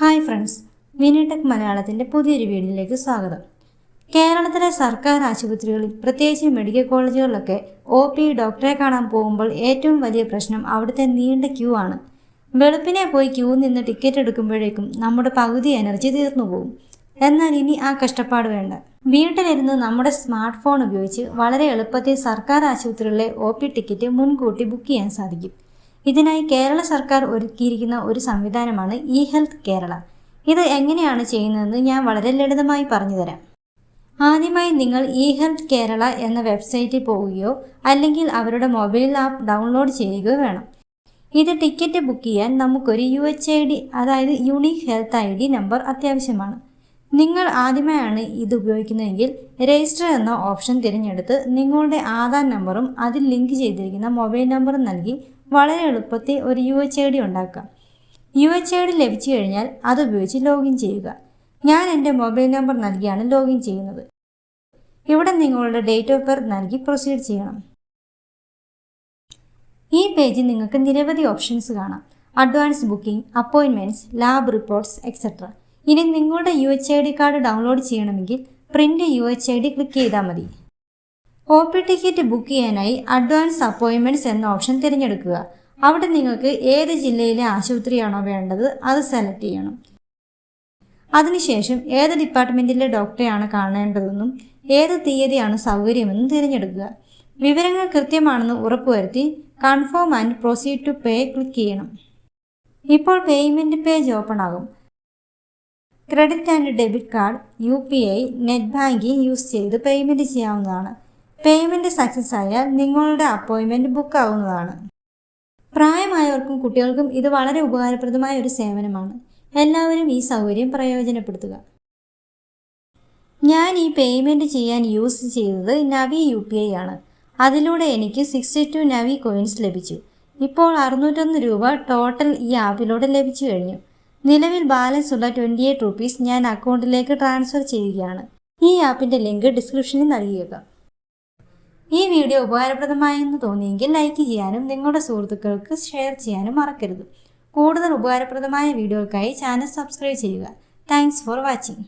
Hi friends വിനിടെക് മലയാളത്തിന്റെ പുതിയൊരു വീഡിയോയിലേക്ക് സ്വാഗതം. കേരളത്തിലെ സർക്കാർ ആശുപത്രികളിൽ പ്രത്യേകിച്ച് മെഡിക്കൽ കോളേജുകളിലൊക്കെ ഒ പി ഡോക്ടറെ കാണാൻ പോകുമ്പോൾ ഏറ്റവും വലിയ പ്രശ്നം അവിടുത്തെ നീണ്ട ക്യൂ ആണ്. വെളുപ്പിനെ പോയി ക്യൂ നിന്ന് ടിക്കറ്റ് എടുക്കുമ്പോഴേക്കും നമ്മുടെ പകുതി എനർജി തീർന്നു പോകും. എന്നാൽ ഇനി ആ കഷ്ടപ്പാട് വേണ്ട. വീട്ടിലിരുന്ന് നമ്മുടെ സ്മാർട്ട് ഫോൺ ഉപയോഗിച്ച് വളരെ എളുപ്പത്തിൽ സർക്കാർ ആശുപത്രികളിലെ ഒ പി ടിക്കറ്റ് മുൻകൂട്ടി ബുക്ക് ചെയ്യാൻ സാധിക്കും. ഇതിനായി കേരള സർക്കാർ ഒരുക്കിയിരിക്കുന്ന ഒരു സംവിധാനമാണ് ഇ ഹെൽത്ത് കേരള. ഇത് എങ്ങനെയാണ് ചെയ്യുന്നതെന്ന് ഞാൻ വളരെ ലളിതമായി പറഞ്ഞുതരാം. ആദ്യമായി നിങ്ങൾ ഇ ഹെൽത്ത് കേരള എന്ന വെബ്സൈറ്റിൽ പോവുകയോ അല്ലെങ്കിൽ അവരുടെ മൊബൈൽ ആപ്പ് ഡൗൺലോഡ് ചെയ്യുകയോ വേണം. ഇത് ടിക്കറ്റ് ബുക്ക് ചെയ്യാൻ നമുക്കൊരു യു എച്ച് ഐ ഡി അതായത് unique health I D number അത്യാവശ്യമാണ്. നിങ്ങൾ ആദ്യമായാണ് ഇത് ഉപയോഗിക്കുന്നതെങ്കിൽ രജിസ്റ്റർ എന്ന ഓപ്ഷൻ തിരഞ്ഞെടുത്ത് നിങ്ങളുടെ ആധാർ നമ്പറും അതിൽ ലിങ്ക് ചെയ്തിരിക്കുന്ന മൊബൈൽ നമ്പറും നൽകി വളരെ എളുപ്പത്തിൽ ഒരു യു എച്ച് ഐ ഡി ഉണ്ടാക്കാം. യു എച്ച് ഐ ഡി ലഭിച്ചു കഴിഞ്ഞാൽ അതുപയോഗിച്ച് ലോഗിൻ ചെയ്യുക. ഞാൻ എന്റെ മൊബൈൽ നമ്പർ നൽകിയാണ് ലോഗിൻ ചെയ്യുന്നത്. ഇവിടെ നിങ്ങളുടെ ഡേറ്റ് ഓഫ് ബർത്ത് നൽകി പ്രൊസീഡ് ചെയ്യണം. ഈ പേജിൽ നിങ്ങൾക്ക് നിരവധി ഓപ്ഷൻസ് കാണാം. Advance booking appointments lab reports etcetera ഇനി നിങ്ങളുടെ U H I D card download ചെയ്യണമെങ്കിൽ print U H I D click ചെയ്താൽ മതി. ഒ പി ടിക്കറ്റ് ബുക്ക് ചെയ്യാനായി അഡ്വാൻസ് അപ്പോയിൻമെന്റ്സ് എന്ന ഓപ്ഷൻ തിരഞ്ഞെടുക്കുക. അവിടെ നിങ്ങൾക്ക് ഏത് ജില്ലയിലെ ആശുപത്രിയാണോ വേണ്ടത് അത് സെലക്ട് ചെയ്യണം. അതിനുശേഷം ഏത് ഡിപ്പാർട്ട്മെന്റിലെ ഡോക്ടറെയാണ് കാണേണ്ടതെന്നും ഏത് തീയതിയാണ് സൗകര്യമെന്നും തിരഞ്ഞെടുക്കുക. വിവരങ്ങൾ കൃത്യമാണെന്ന് ഉറപ്പുവരുത്തി confirm and proceed to pay click ചെയ്യണം. ഇപ്പോൾ പേയ്മെന്റ് പേജ് ഓപ്പൺ ആകും. Credit and debit card U P I net banking use ചെയ്ത് പേയ്മെന്റ് ചെയ്യാവുന്നതാണ്. പേയ്മെന്റ് സക്സസ് ആയാൽ നിങ്ങളുടെ അപ്പോയിൻമെന്റ് ബുക്ക് ആവുന്നതാണ് പ്രായമായവർക്കും കുട്ടികൾക്കും ഇത് വളരെ ഉപകാരപ്രദമായ ഒരു സേവനമാണ്. എല്ലാവരും ഈ സൗകര്യം പ്രയോജനപ്പെടുത്തുക. ഞാൻ ഈ പേയ്മെന്റ് ചെയ്യാൻ യൂസ് ചെയ്തത് നവി യു പി ഐ ആണ്. അതിലൂടെ എനിക്ക് സിക്സ്റ്റി ടു നവി കോയിൻസ് ലഭിച്ചു. ഇപ്പോൾ അറുന്നൂറ്റൊന്ന് രൂപ ടോട്ടൽ ഈ ആപ്പിലൂടെ ലഭിച്ചു കഴിഞ്ഞു. നിലവിൽ ബാലൻസ് ഉള്ള ട്വന്റി എയ്റ്റ് റുപ്പീസ് ഞാൻ അക്കൗണ്ടിലേക്ക് ട്രാൻസ്ഫർ ചെയ്യുകയാണ്. ഈ ആപ്പിന്റെ ലിങ്ക് ഡിസ്ക്രിപ്ഷനിൽ നൽകിയേക്കാം. ഈ വീഡിയോ ഉപകാരപ്രദമായെന്ന് തോന്നിയെങ്കിൽ ലൈക്ക് ചെയ്യാനും നിങ്ങളുടെ സുഹൃത്തുക്കൾക്ക് ഷെയർ ചെയ്യാനും മറക്കരുത്. കൂടുതൽ ഉപകാരപ്രദമായ വീഡിയോകൾക്കായി ചാനൽ സബ്സ്ക്രൈബ് ചെയ്യുക. Thanks for watching